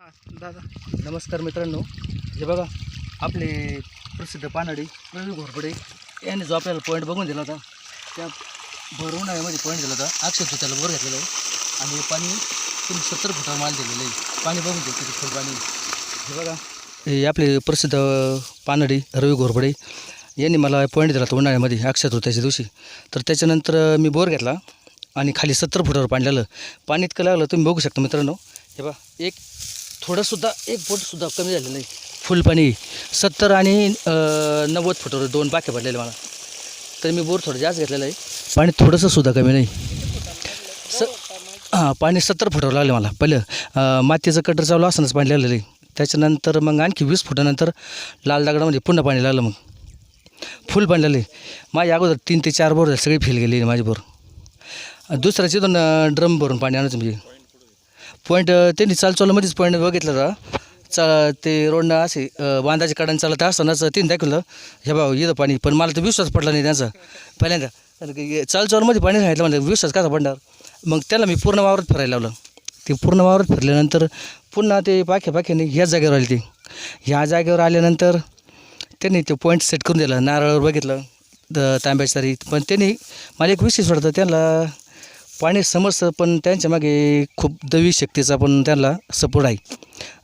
हां दादा. नमस्कार मित्रांनो. हे बघा आपले प्रसिद्ध पानाडी रवी घोरपडे यांनी जो आपल्याला पॉईंट बघून दिला होता त्या भर उन्हाळ्यामध्ये पॉईंट दिला होता. अक्षर त्याला बोर घेतलेलं आहे. आणि हे पाणी तुम्ही सत्तर फुटावर माल दिलेलं आहे. पाणी बघून घ्या किती फुल पाणी हे बघा हे आपले प्रसिद्ध पानडी रवी घोरपडे यांनी मला पॉईंट दिला होता उन्हाळ्यामध्ये अक्षत होत्याच्या दिवशी. तर त्याच्यानंतर मी बोर घेतला आणि खाली सत्तर फुटावर पाणी लागलं. पाणी इतकं लागलं तुम्ही बघू शकता मित्रांनो. हे बघा एक थोडंसुद्धा एक फूटसुद्धा कमी झालं नाही. फुल पाणी सत्तर आणि नव्वद फुटावर दोन बाक्या पडलेले मला. तर मी बोर थोडं जास्त घेतलेलं आहे. पाणी थोडंसं सुद्धा कमी नाही. स हां पाणी सत्तर फुटावर लागलं मला. पहिलं मातीचं कटर चालू असतानाच पाणी लागलेलं आहे. त्याच्यानंतर मग आणखी वीस फुटानंतर लाल दगडामध्ये पुन्हा पाणी लागलं मग. फुल पाणी लागले. माझ्या अगोदर तीन ते चार बोर झाले. सगळी फेल गेली माझी बोर. दुसऱ्याचे दोन ड्रम भरून पाणी आणायचं म्हणजे. पॉईंट त्यांनी चालचालमध्येच पॉईंट बघितलं तर चा ते रोडनं असे अं, बांधाच्या चालत असतानाच त्यांनी दाखवलं हे भाऊ येतं पाणी पण मला तर विश्वास पडला नाही त्यांचा. पहिल्यांदा कारण की चालचालमध्ये पाणी सांगितलं म्हणजे विश्वास कसा पडणार? मग त्याला मी पूर्ण वावरात फिरायला लावलं. ते पूर्ण वावरात फिरल्यानंतर पुन्हा ते पाख्या पाख्याने ह्याच जागेवर आले ते. ह्या जागेवर आल्यानंतर त्यांनी ते पॉईंट सेट करून दिला. नारळावर बघितलं द तांब्याच्या तरी पण त्यांनी मला एक विशेष वाटतं त्यांना पाणी समजतं पण त्यांच्या मागे खूप दवी शक्तीचा पण त्यांना सपोर्ट आहे.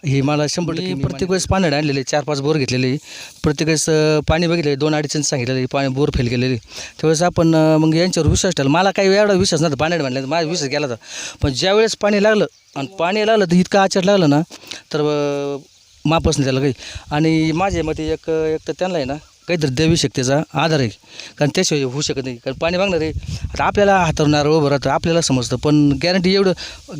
हे मला शंभर टक्के प्रत्येक वेळेस पाणी आणलेले चार पाच बोर घेतलेले. प्रत्येक वेळेस पाणी बघितले दोन अडीच इंच सांगितलेले पाणी बोर फेल केलेले त्यावेळेस आपण मग यांच्यावर विश्वास ठेवला. मला काही एवढा विश्वास नव्हता पाण्यात म्हणलं माझा विश्वास गेला होता. पण ज्यावेळेस पाणी लागलं आणि पाणी लागलं तर इतकं आचर लागलं ना तर मापच नाही त्याला काही. आणि माझ्या मते एक एक तर त्यांना आहे ना काहीतरी दैवी शक्तीचा आधार आहे. कारण त्याशिवाय होऊ शकत नाही. कारण पाणी मागणार आहे आता आपल्याला हातावणार उभं राहतं आपल्याला समजतं. पण गॅरंटी एवढं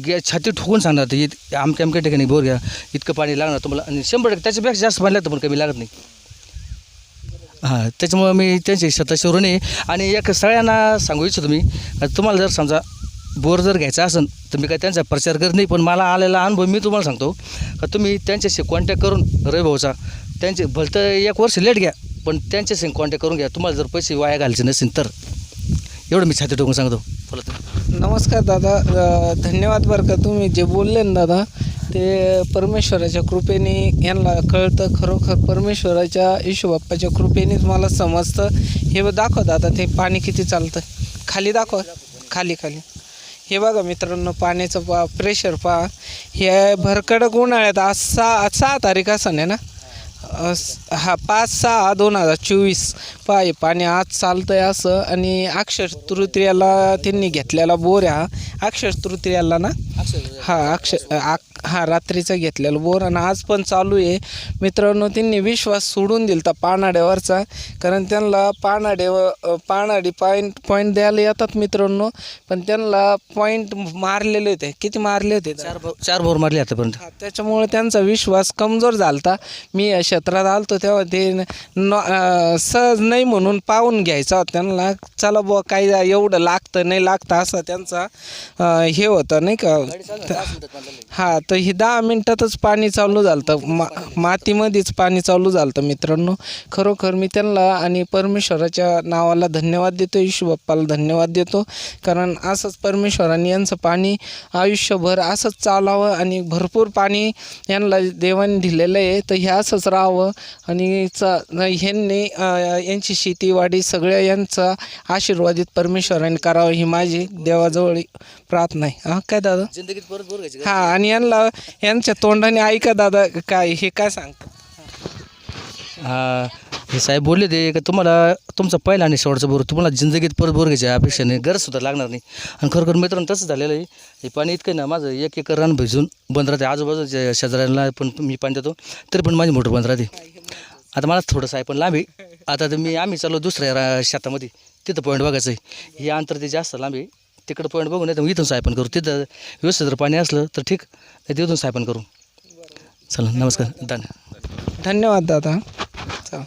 गॅ छाती ठोकून सांगणार ते इत- आमक्या अमक्या ठिकाणी बोर घ्या इतकं पाणी लागणार तुम्हाला. आणि शंभर टक्के त्याच्यापेक्षा जास्त पाणी लागतं पण कमी लागत नाही. हां त्याच्यामुळं मी त्यांची स्वतःशी ऋणी आहे. आणि एक सगळ्यांना सांगू इच्छितो मी तुम्हाला जर समजा बोर जर घ्यायचा असेल तर मी काय त्यांचा प्रचार करत नाही पण मला आलेला अनुभव मी तुम्हाला सांगतो. का तुम्ही त्यांच्याशी कॉन्टॅक्ट करून रवी भाऊचा त्यांचे भलतं एक वर्ष लेट घ्या. पण त्यांच्याशी कॉन्टॅक्ट करून घ्या. तुम्हाला जर पैसे वाया घालायचे नसेल तर. एवढं मी छाती टोकून सांगतो. बोला नमस्कार दादा. धन्यवाद बरं का तुम्ही जे बोलले ना दादा ते परमेश्वराच्या कृपेने यांना कळतं खरोखर. परमेश्वराच्या यशूबाप्पाच्या कृपेनेच मला समजतं. हे दाखव दादा ते पाणी किती चालतं. खाली दाखव. खाली खाली. हे बघा मित्रांनो पाण्याचं पा प्रेशर पहा. हे भरकडक उन्हाळ्यात आज सहा सहा तारीख असं नाही ना? हा पाच सहा दोन हजार चोवीस पाय पाणी आज चालतंय असं आणि अक्षर तृतीयाला त्यांनी घेतलेला बोर आहे हा अक्षर तृतीयाला. ना हा अक्षर आ- हा रात्रीचा घेतलेला बोर आणि आज पण चालू आहे. मित्रांनो त्यांनी विश्वास सोडून दिलता पानाड्यावरचा कारण त्यांना पानाड्यावर पानाडी पॉईंट पॉईंट द्यायला येतात मित्रांनो पण त्यांना पॉईंट मारलेले होते. किती मारले होते? चार बो चार बोर मारले आतापर्यंत. त्याच्यामुळे त्यांचा विश्वास कमजोर झालता. मी या क्षेत्रात आलतो तेव्हा ते न सहज नाही म्हणून पाहून घ्यायचा. होता त्यांना चला बुवा काही एवढं लागतं नाही लागतं असं त्यांचा हे होतं नाही का? हा तर हे दहा मिनटातच पाणी चालू झालं मा मातीमध्येच पाणी चालू झालं मित्रांनो. खरोखर मी त्यांना आणि परमेश्वराच्या नावाला धन्यवाद देतो येशू बाप्पाला धन्यवाद देतो. कारण असंच परमेश्वराने यांचं पाणी आयुष्यभर असंच चालावं आणि भरपूर पाणी यांना देवाने दिलेलं आहे. तर हे असंच राहावं आणि चा ह्यांनी यांची शेतीवाडी सगळ्या यांचा आशीर्वादित परमेश्वराने करावं ही माझी देवाजवळ प्रार्थना आहे. हां काय दादा? हा आणि यांना यांच्या तोंडाने ऐका दादा काय हे काय सांग हा हे साहेब बोलले ते का तुम्हाला तुमचा पहिला आणि शेवटचा बोर तुम्हाला जिंदगीत परत बोर घ्यायची अपेक्षा नाही गरज सुद्धा लागणार नाही. आणि खरोखर मित्रांनो तसं झालेलं आहे. हे पाणी इतकं ना माझं एक एकर रान भिजून बंद राहते. आजूबाजूच्या शेजाऱ्यांना पण मी पाणी देतो तरी पण माझी मोटर बंद राहते. आता मला थोडंसं आहे पण लांब आहे. आता तर मी आम्ही चाललो दुसऱ्या रा शेतामध्ये. तिथं पॉईंट बघायचं आहे. हे अंतर ते जास्त लांबी आहे. तिकडं पॉईंट बघून येतं इथून सायपन करू. तिथं व्यवस्थित जर पाणी असलं तर ठीक नाही तिथून सायपन करू. चला नमस्कार धन्य धन्यवाद दादा. चला.